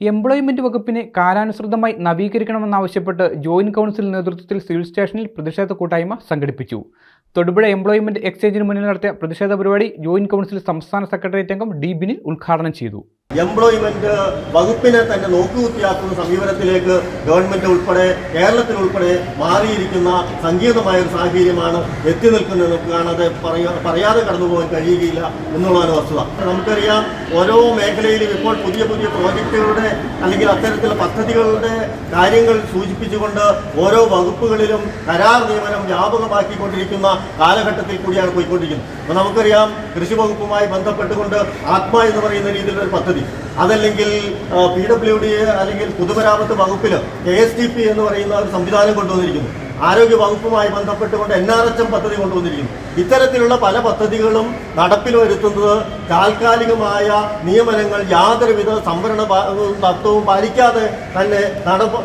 Employment വകുപ്പിനെ കാലാനുസൃതമായി നവീകരിക്കണമെന്നാവശ്യപ്പെട്ട് ജോയിന്റ് കൗൺസിൽ നേതൃത്വത്തിൽ സിവിൽ സ്റ്റേഷനിൽ പ്രതിഷേധ കൂട്ടായ്മ സംഘടിപ്പിച്ചു. തൊടുപുഴ എംപ്ലോയ്മെന്റ് എക്സ്ചേഞ്ചിന് മുന്നിൽ നടത്തിയ പ്രതിഷേധ പരിപാടി ജോയിന്റ് കൗൺസിൽ സംസ്ഥാന സെക്രട്ടേറിയറ്റ് അംഗം ഡി ബിനിൽ ഉദ്ഘാടനം ചെയ്തു. എംപ്ലോയ്മെന്റ് വകുപ്പിനെ തന്നെ നോക്കുകുത്തിയാക്കുന്ന സമീപനത്തിലേക്ക് ഗവൺമെന്റ് ഉൾപ്പെടെ കേരളത്തിൽ ഉൾപ്പെടെ മാറിയിരിക്കുന്ന സങ്കീർണമായ ഒരു സാഹചര്യമാണ് എത്തി നിൽക്കുന്നത്. കാണാതെ പറയാതെ പറയാതെ കടന്നുപോകാൻ കഴിയുകയില്ല എന്നുള്ളതാണ് വസ്തുത. നമുക്കറിയാം ഓരോ മേഖലയിലും ഇപ്പോൾ പുതിയ പുതിയ പ്രോജക്റ്റുകളുടെ അല്ലെങ്കിൽ അത്തരത്തിലുള്ള പദ്ധതികളുടെ കാര്യങ്ങൾ സൂചിപ്പിച്ചുകൊണ്ട് ഓരോ വകുപ്പുകളിലും കരാർ നിയമനം വ്യാപകമാക്കിക്കൊണ്ടിരിക്കുന്ന കാലഘട്ടത്തിൽ കൂടിയാണ് പോയിക്കൊണ്ടിരിക്കുന്നത്. അപ്പോൾ നമുക്കറിയാം കൃഷി വകുപ്പുമായി ബന്ധപ്പെട്ടുകൊണ്ട് ആത്മ എന്ന് പറയുന്ന രീതിയിലുള്ള ഒരു പദ്ധതി അതല്ലെങ്കിൽ പി ഡബ്ല്യു ഡി അല്ലെങ്കിൽ പൊതുമരാമത്ത് വകുപ്പിൽ കെ എസ് ഡി പി എന്ന് പറയുന്ന ഒരു സംവിധാനം കൊണ്ടുവന്നിരിക്കുന്നു. ആരോഗ്യ വകുപ്പുമായി ബന്ധപ്പെട്ടുകൊണ്ട് എൻ ആർ എച്ച് എം പദ്ധതി കൊണ്ടുവന്നിരിക്കുന്നു. ഇത്തരത്തിലുള്ള പല പദ്ധതികളും നടപ്പിൽ വരുത്തുന്നത് താൽക്കാലികമായ നിയമനങ്ങൾ യാതൊരുവിധ സംവരണ തത്വവും പാലിക്കാതെ തന്നെ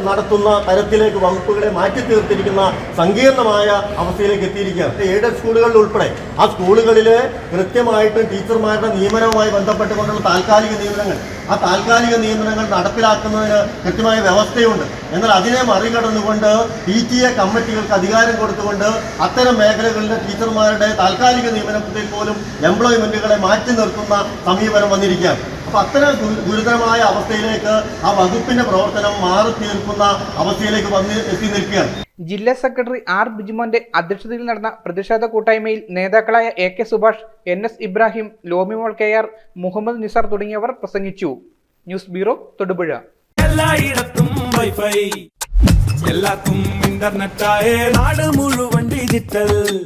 നടത്തുന്ന തരത്തിലേക്ക് വകുപ്പുകളെ മാറ്റി തീർത്തിരിക്കുന്ന സങ്കീർണമായ അവസ്ഥയിലേക്ക് എത്തിയിരിക്കുകയാണ്. എയ്ഡഡ് സ്കൂളുകളിൽ ഉൾപ്പെടെ. ആ സ്കൂളുകളിൽ കൃത്യമായിട്ടും ടീച്ചർമാരുടെ നിയമനവുമായി ബന്ധപ്പെട്ടുകൊണ്ടുള്ള താൽക്കാലിക നിയമനങ്ങൾ. ആ താൽക്കാലിക നിയമനങ്ങൾ നടപ്പിലാക്കുന്നതിന് കൃത്യമായ വ്യവസ്ഥയുണ്ട്. എന്നാൽ അതിനെ മറികടന്നുകൊണ്ട് പി ടി എ കമ്മിറ്റികൾക്ക് അധികാരം കൊടുത്തുകൊണ്ട് അത്തരം മേഖലകളിലെ ടീച്ചർമാരുടെ താൽക്കാലിക നിയമനത്തിൽ പോലും എംപ്ലോയ്മെന്റുകളെ മാറ്റി നിർത്തുന്ന സമീപനം വന്നിരിക്കുകയാണ്. അപ്പൊ അത്തരം ഗുരു- ഗുരുതരമായ അവസ്ഥയിലേക്ക് ആ വകുപ്പിന്റെ പ്രവർത്തനം മാറി തീർക്കുന്ന അവസ്ഥയിലേക്ക് വന്ന് എത്തി നിൽക്കുകയാണ് ജില്ലാ സെക്രട്ടറി ആർ ബിജുമോന്റെ അധ്യക്ഷതയിൽ നടന്ന പ്രതിഷേധ കൂട്ടായ്മയിൽ നേതാക്കളായ A K Subhash N S Ibrahim Lomimol K R Muhammad Nisar തുടങ്ങിയവർ പ്രസംഗിച്ചു. News bureau Thodupuzha. എല്ലായിടത്തും വൈഫൈ. എല്ലാത്തും ഇന്റർനെറ്റായേ നാട് മുഴുവൻ ഡിജിറ്റൽ